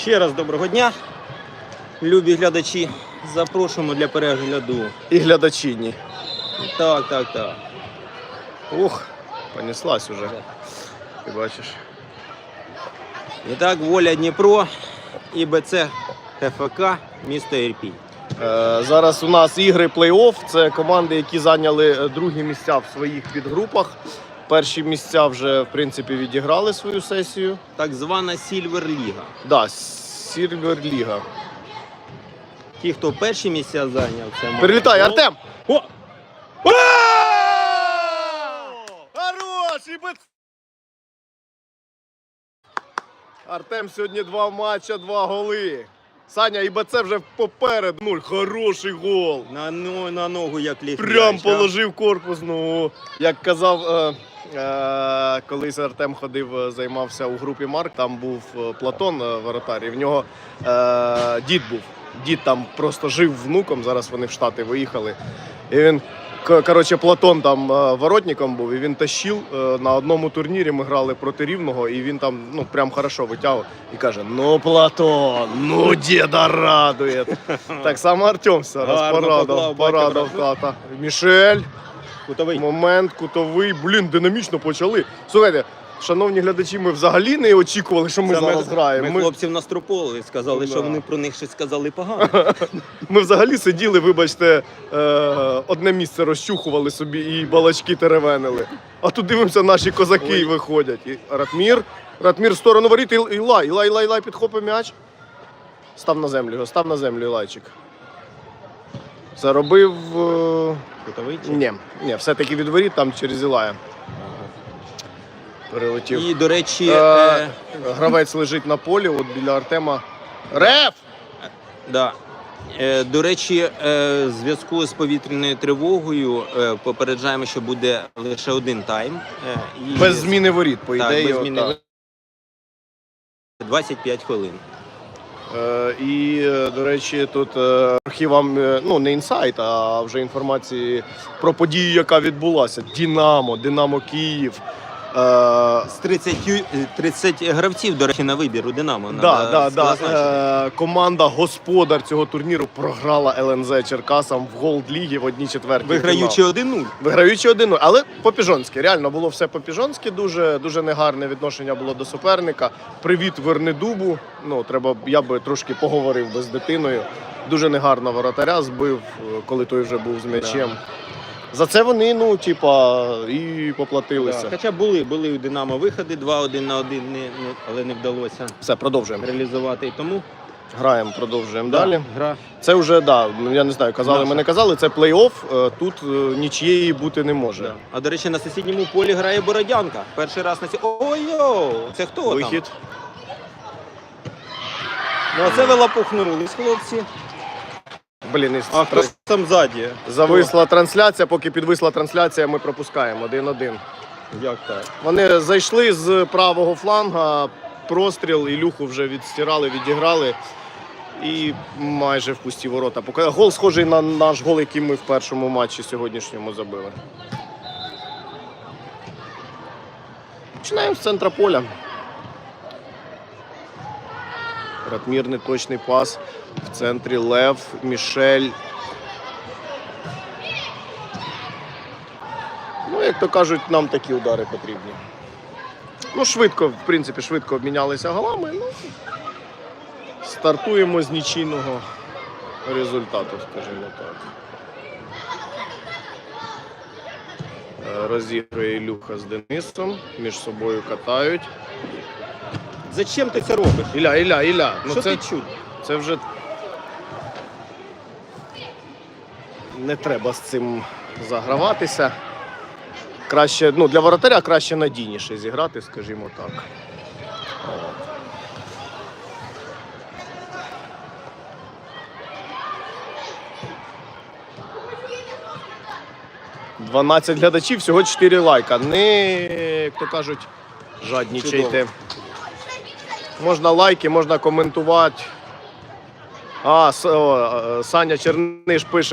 Ще раз доброго дня, любі глядачі. Запрошуємо для перегляду. І глядачині. Так, так, так. Ух, понеслась уже. Ти бачиш. І так, воля Дніпро і БЦ ТФК місто Ірпінь. Е, зараз у нас ігри плей-офф. Це команди, які зайняли е, другі місця в своїх підгрупах. Перші місця вже в принципі відіграли свою сесію. Так звана Сільвер Ліга. Да, Сільвер Ліга. Ті, хто перші місця зайняв, це Перелітай, Марков. Артем! О! Хороший бит! Артем сьогодні два матча, два голи. Саня, і БЦ вже поперед нуль. Хороший гол. На, ну, на ногу як ліг. Прям положив корпус. Ну, як казав, е, колись Артем ходив, е, займався у групі Марк, там був е, Платон е, воротар, і в нього е, дід був. Дід там просто жив внуком, зараз вони в Штати виїхали. І він, коротше, Платон там е, воротником був, і він тащив е, на одному турнірі. Ми грали проти рівного, і він там ну прям хорошо витягував. І каже: Ну, Платон, ну діда радує. Так само Артем зараз Гарно порадав, поклав, порадав тата. Мішель, Кутовий. момент, кутовий. Блін, динамічно почали. Слухайте, шановні глядачі, ми взагалі не очікували, що ми Це зараз граємо. Ми, Ми, хлопців настропили, сказали, що вони про них щось сказали погано. ми взагалі сиділи, вибачте, е, одне місце розчухували собі і балачки теревенили. А тут дивимося, наші козаки Ой. виходять. І Ратмір, Ратмір в сторону воріт, і Ілай, Ілай, Ілай, Ілай підхопив м'яч. Став на землю його, став на землю, Ілайчик. Заробив. е, Кутовий. чи? Ні, ні, все-таки від воріт там через Ілая перелетів. І, до речі, Е, е, Гравець лежить на полі, от біля Артема. Реф! да. Е, до речі, е, в зв'язку з повітряною тривогою е, попереджаємо, що буде лише один тайм. е, і Без зміни воріт, по так, ідеї. без зміни так. 25 хвилин. Е, і, е, до речі, тут е, архівам е, ну не інсайт, а вже інформації про подію, яка відбулася. Дінамо, Динамо Київ. Е, З 30, ю- 30 гравців, до речі, на вибір у Динамо. Да, да, да. Е, команда господар цього турніру програла ЛНЗ Черкасам в голд лігі в одній четвертій. Виграючи 1-0. Виграючи 1 але по-піжонськи. Реально було все по-піжонськи, дуже, дуже негарне відношення було до суперника. Привіт Вернедубу. Ну, треба, я би трошки поговорив би з дитиною. Дуже негарно воротаря збив, е, коли той вже був з м'ячем. За це вони, ну, типа, і поплатилися. Да. Хоча були, були у Динамо виходи 2-1 на 1, не, не, але не вдалося Все, продовжуємо. реалізувати. І тому Граємо, продовжуємо да, далі. гра. Це вже, да, я не знаю, казали, Наша. ми не казали, це плей-офф. е, Тут е, нічієї бути не може. Да. А до речі, на сусідньому полі грає Бородянка. Перший раз на ці. Ой-йо! Це хто там? Вихід. Ну, а це ви лапухнулись, хлопці. Блін, із А хто там ззаді? Зависла трансляція, поки підвисла трансляція, ми пропускаємо 1-1. Як так? Вони зайшли з правого фланга, простріл, Ілюху вже відстирали, відіграли. І майже в пусті ворота. Гол схожий на наш гол, який ми в першому матчі сьогоднішньому забили. Починаємо з центра поля. Ратмір неточний пас. В центрі Лев, Мішель. Ну, як то кажуть, нам такі удари потрібні. Ну, швидко, в принципі, швидко обмінялися голами. Ну, стартуємо з нічийного результату, скажімо так. Е, Розігрує Ілюха з Денисом, між собою катають. Зачем ти це робиш? Ілля, Ілля, Ілля, ну Що це, ти чуд? це вже не треба з цим заграватися. Краще, ну, для воротаря краще надійніше зіграти, скажімо так. Дванадцять глядачів, всього 4 лайка. Не, як то кажуть, жаднічайте. Чудово. Можна лайки, можна коментувати. А, Саня Черниш пише.